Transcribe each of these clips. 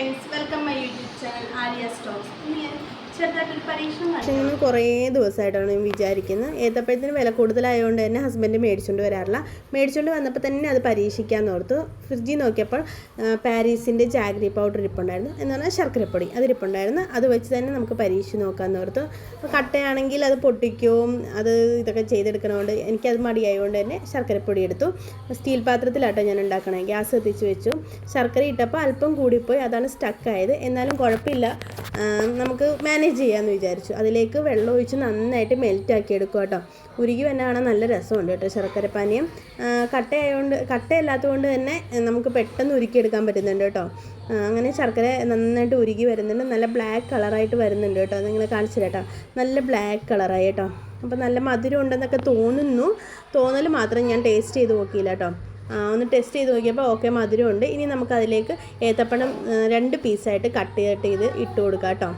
friends welcome my YouTube channel Alia Stokes ഇന്ന് ഞാൻ ഇങ്ങനെ കുറേ ദിവസമായിട്ടാണ് ഞാൻ വിചാരിക്കുന്നത്. ഏത്തപ്പഴത്തിന് വില കൂടുതലായതുകൊണ്ട് തന്നെ ഹസ്ബൻഡ് മേടിച്ചുകൊണ്ട് വരാറില്ല. മേടിച്ചുകൊണ്ട് വന്നപ്പോൾ തന്നെ അത് പരീക്ഷിക്കാമെന്ന് ഓർത്തു. ഫ്രിഡ്ജിൽ നോക്കിയപ്പോൾ പാരീസിന്റെ ജാഗ്രി പൗഡർ ഇരിപ്പുണ്ടായിരുന്നു. എന്ന് പറഞ്ഞാൽ ശർക്കരപ്പൊടി അത് ഇരിപ്പുണ്ടായിരുന്നു. അത് വെച്ച് തന്നെ നമുക്ക് പരീക്ഷിച്ച് നോക്കാമെന്ന് ഓർത്തു. അപ്പോൾ കട്ടയാണെങ്കിൽ അത് പൊട്ടിക്കും. അത് ഇതൊക്കെ ചെയ്തെടുക്കണതുകൊണ്ട് എനിക്കത് മടിയായതുകൊണ്ട് തന്നെ ശർക്കരപ്പൊടി എടുത്തു. സ്റ്റീൽ പാത്രത്തിലാട്ടോ ഞാൻ ഉണ്ടാക്കണേ ഗ്യാസ് കത്തിച്ച് വെച്ചു. ശർക്കര ഇട്ടപ്പോൾ അല്പം കൂടിപ്പോയി. അതാണ് സ്റ്റക്കായത് എന്നാലും കുഴപ്പമില്ല. നമുക്ക് മാനേജ് ചെയ്യാമെന്ന് വിചാരിച്ചു. അതിലേക്ക് വെള്ളം ഒഴിച്ച് നന്നായിട്ട് മെൽറ്റ് ആക്കി എടുക്കുക കേട്ടോ. ഉരുകി തന്നെ നല്ല രസമുണ്ട് കേട്ടോ ശർക്കര പാനീയം. കട്ടയായതുകൊണ്ട് കട്ടയല്ലാത്തതുകൊണ്ട് തന്നെ നമുക്ക് പെട്ടെന്ന് ഉരുക്കിയെടുക്കാൻ പറ്റുന്നുണ്ട് കേട്ടോ. അങ്ങനെ ശർക്കര നന്നായിട്ട് ഉരുകി വരുന്നുണ്ട്. നല്ല ബ്ലാക്ക് കളറായിട്ട് വരുന്നുണ്ട് കേട്ടോ. നിങ്ങൾ കാണിച്ചു കേട്ടോ. നല്ല ബ്ലാക്ക് കളറായി കേട്ടോ. അപ്പോൾ നല്ല മധുരം ഉണ്ടെന്നൊക്കെ തോന്നുന്നു. തോന്നൽ മാത്രം ഞാൻ ടേസ്റ്റ് ചെയ്ത് നോക്കിയില്ല കേട്ടോ. ഒന്ന് ടെസ്റ്റ് ചെയ്ത് നോക്കിയപ്പോൾ ഓക്കെ മധുരമുണ്ട്. ഇനി നമുക്ക് അതിലേക്ക് ഏത്തപ്പഴം രണ്ട് പീസായിട്ട് കട്ട് ചെയ്തിട്ട് ഇത് ഇട്ട് കൊടുക്കാം കേട്ടോ.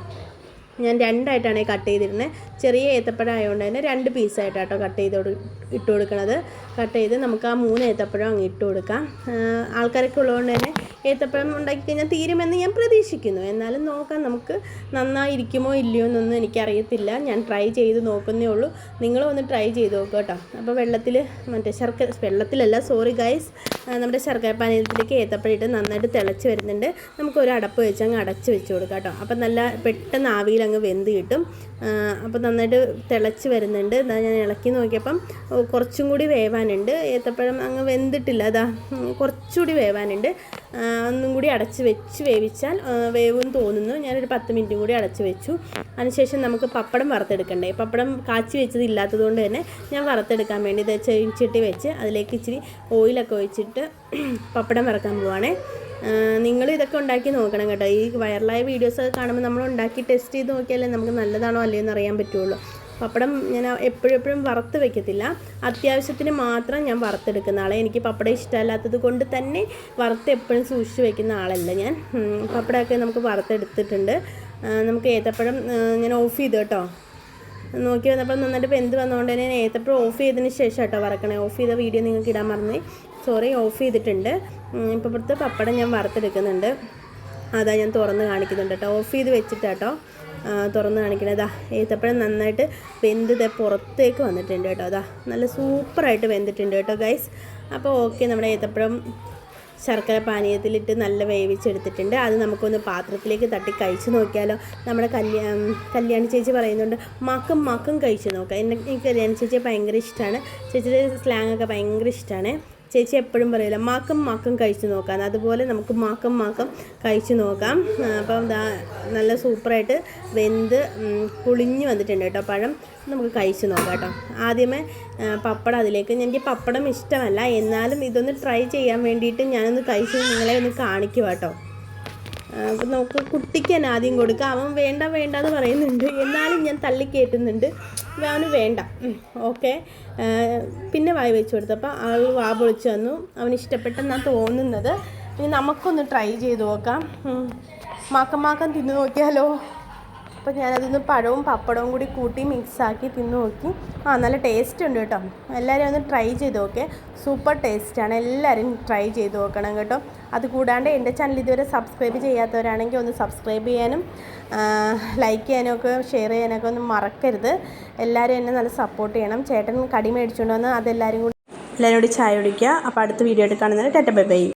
ഞാൻ രണ്ടായിട്ടാണ് കട്ട് ചെയ്തിരുന്നത് ചെറിയ ഏത്തപ്പഴം ആയതുകൊണ്ട് തന്നെ രണ്ട് പീസായിട്ടാട്ടോ കട്ട് ചെയ്ത് കൊടു- ഇട്ട് കൊടുക്കണത്. കട്ട് ചെയ്ത് നമുക്ക് ആ മൂന്ന് ഏത്തപ്പഴം അങ്ങ് ഇട്ട് കൊടുക്കാം. ആൾക്കാരൊക്കെ ഉള്ളതുകൊണ്ട് തന്നെ ഏത്തപ്പഴം ഉണ്ടാക്കി കഴിഞ്ഞാൽ തീരുമെന്ന് ഞാൻ പ്രതീക്ഷിക്കുന്നു. എന്നാലും നോക്കാം നമുക്ക് നന്നായിരിക്കുമോ ഇല്ലയോ എന്നൊന്നും എനിക്കറിയത്തില്ല. ഞാൻ ട്രൈ ചെയ്ത് നോക്കുന്നേ ഉള്ളൂ. നിങ്ങളും ഒന്ന് ട്രൈ ചെയ്ത് നോക്കുക കേട്ടോ. അപ്പോൾ വെള്ളത്തിൽ മറ്റേ ശർക്കര വെള്ളത്തിലല്ല സോറി ഗൈസ് നമ്മുടെ ശർക്കര പാനീയത്തിലേക്ക് ഏത്തപ്പഴം ഇട്ട് നന്നായിട്ട് തിളച്ച് വരുന്നുണ്ട്. നമുക്ക് ഒരു അടപ്പ് വെച്ച് അങ്ങ് അടച്ച് വെച്ച് കൊടുക്കാം കേട്ടോ. അപ്പം നല്ല പെട്ടെന്ന് ആവിയിൽ അങ്ങ് വെന്ത് കിട്ടും. അപ്പോൾ നന്നായിട്ട് തിളച്ച് വരുന്നുണ്ട്. ഇതാ ഞാൻ ഇളക്കി നോക്കിയപ്പം കുറച്ചും കൂടി വേവാനുണ്ട്. ഏത്തപ്പഴം അങ്ങ് വെന്തിട്ടില്ല. അതാ കുറച്ചുകൂടി വേവാനുണ്ട്. ഒന്നും കൂടി അടച്ച് വെച്ച് വേവിച്ചാൽ വേവും തോന്നുന്നു. ഞാനൊരു പത്ത് മിനിറ്റും കൂടി അടച്ച് വെച്ചു. അതിനുശേഷം നമുക്ക് പപ്പടം വറുത്തെടുക്കണ്ടേ? പപ്പടം കാച്ചി വെച്ചത് ഇല്ലാത്തതുകൊണ്ട് തന്നെ ഞാൻ വറുത്തെടുക്കാൻ വേണ്ടി ഇത് ചെവിച്ചിട്ടി വെച്ച് അതിലേക്ക് ഇച്ചിരി ഓയിലൊക്കെ ഒഴിച്ചിട്ട് പപ്പടം വറക്കാൻ പോവാണേ. നിങ്ങൾ ഇതൊക്കെ ഉണ്ടാക്കി നോക്കണം കേട്ടോ. ഈ വൈറലായ വീഡിയോസ് കാണുമ്പോൾ നമ്മൾ ഉണ്ടാക്കി ടെസ്റ്റ് ചെയ്ത് നോക്കിയാലേ നമുക്ക് നല്ലതാണോ അല്ലയോ എന്ന് അറിയാൻ പറ്റുള്ളൂ. പപ്പടം ഞാൻ എപ്പോഴും എപ്പോഴും വറുത്ത് വെക്കത്തില്ല. അത്യാവശ്യത്തിന് മാത്രം ഞാൻ വറുത്തെടുക്കുന്ന ആളെ. എനിക്ക് പപ്പടം ഇഷ്ടമല്ലാത്തത് കൊണ്ട് തന്നെ വറുത്ത് എപ്പോഴും സൂക്ഷിച്ച് വെക്കുന്ന ആളല്ല ഞാൻ. പപ്പടമൊക്കെ നമുക്ക് വറുത്തെടുത്തിട്ടുണ്ട്. നമുക്ക് ഏത്തപ്പഴം ഞാൻ ഓഫ് ചെയ്തു കേട്ടോ. നോക്കി വന്നപ്പോൾ നന്നായിട്ട് വെന്ത് വന്നതുകൊണ്ട് തന്നെ ഞാൻ ഏത്തപ്പഴം ഓഫ് ചെയ്തതിന് ശേഷം കേട്ടോ വറക്കണേ. ഓഫ് ചെയ്ത വീഡിയോ നിങ്ങൾക്ക് ഇടാൻ മറന്നേ. സോറി ഓഫ് ചെയ്തിട്ടുണ്ട്. ഇപ്പോൾ ഇപ്പോഴത്തെ പപ്പടം ഞാൻ വറുത്തെടുക്കുന്നുണ്ട്. അതാ ഞാൻ തുറന്ന് കാണിക്കുന്നുണ്ട് കേട്ടോ. ഓഫ് ചെയ്ത് വെച്ചിട്ടാട്ടോ. തുറന്ന് കാണിക്കണം. അതാ ഏത്തപ്പഴം നന്നായിട്ട് വെന്ത് പുറത്തേക്ക് വന്നിട്ടുണ്ട് കേട്ടോ. അതാ നല്ല സൂപ്പറായിട്ട് വെന്തിട്ടുണ്ട് കേട്ടോ ഗൈസ് അപ്പോൾ ഓക്കെ നമ്മുടെ ഏത്തപ്പഴം ശർക്കര പാനീയത്തിലിട്ട് നല്ല വേവിച്ചെടുത്തിട്ടുണ്ട്. അത് നമുക്കൊന്ന് പാത്രത്തിലേക്ക് തട്ടി കഴിച്ചു നോക്കിയാലോ. നമ്മുടെ കല്യാ കല്യാണി ചേച്ചി പറയുന്നുണ്ട് മക്കും മക്കും കഴിച്ചു നോക്കാം. എന്നെ എനിക്ക് കല്യാണി ചേച്ചിയെ ഭയങ്കര ഇഷ്ടമാണ് ചേച്ചിയുടെ സ്ലാങ്ങൊക്കെ ഭയങ്കര ഇഷ്ടമാണ് ചേച്ചി എപ്പോഴും പറയില്ല മാക്കം മാക്കം കഴിച്ചു നോക്കാം അതുപോലെ നമുക്ക് മാക്കം മാക്കം കഴിച്ചു നോക്കാം. അപ്പം നല്ല സൂപ്പറായിട്ട് വെന്ത് പുളിഞ്ഞ് വന്നിട്ടുണ്ട് കേട്ടോ പഴം. നമുക്ക് കഴിച്ചു നോക്കാം കേട്ടോ. ആദ്യമേ പപ്പടം അതിലേക്ക്. എനിക്ക് പപ്പടം ഇഷ്ടമല്ല. എന്നാലും ഇതൊന്ന് ട്രൈ ചെയ്യാൻ വേണ്ടിയിട്ട് ഞാനൊന്ന് കഴിച്ച് നിങ്ങളെ ഒന്ന് കാണിക്കുക കേട്ടോ. അപ്പം നമുക്ക് കുട്ടിക്ക് തന്നെ ആദ്യം കൊടുക്കാം. അവൻ വേണ്ട വേണ്ട എന്ന് പറയുന്നുണ്ട്. എന്നാലും ഞാൻ തള്ളി കയറ്റുന്നുണ്ട് അവന് വേണ്ട. ഓക്കെ. പിന്നെ വായി വെച്ച് കൊടുത്തപ്പോൾ ആൾ വാ പൊളിച്ച് വന്നു. അവന് ഇഷ്ടപ്പെട്ടെന്നാണ് തോന്നുന്നത്. ഇനി നമുക്കൊന്ന് ട്രൈ ചെയ്ത് നോക്കാം. മാക്കം മാക്കം തിന്നു നോക്കിയാലോ? അപ്പോൾ ഞാനതൊന്ന് പഴവും പപ്പടവും കൂടി കൂട്ടി മിക്സാക്കി തിന്നു നോക്കി ആ നല്ല ടേസ്റ്റ് ഉണ്ട് കേട്ടോ. എല്ലാവരും ഒന്ന് ട്രൈ ചെയ്ത് നോക്കേ. സൂപ്പർ ടേസ്റ്റാണ് എല്ലാവരും ട്രൈ ചെയ്ത് നോക്കണം കേട്ടോ. അത് കൂടാണ്ട് എന്റെ ചാനൽ ഇതുവരെ സബ്സ്ക്രൈബ് ചെയ്യാത്തവരാണെങ്കിൽ ഒന്ന് സബ്സ്ക്രൈബ് ചെയ്യാനും ലൈക്ക് ചെയ്യാനും ഒക്കെ ഷെയർ ചെയ്യാനൊക്കെ ഒന്ന് മറക്കരുത്. എല്ലാവരും എന്നെ നല്ല സപ്പോർട്ട് ചെയ്യണം. ചേട്ടൻ കടി മേടിച്ചുകൊണ്ട് വന്ന് അതെല്ലാവരും കൂടി എല്ലാവരും കൂടി ചായ കുടിക്കുക. അപ്പോൾ അടുത്ത വീഡിയോ ആയിട്ട് കാണുന്നത് ടെറ്റ ബൈ.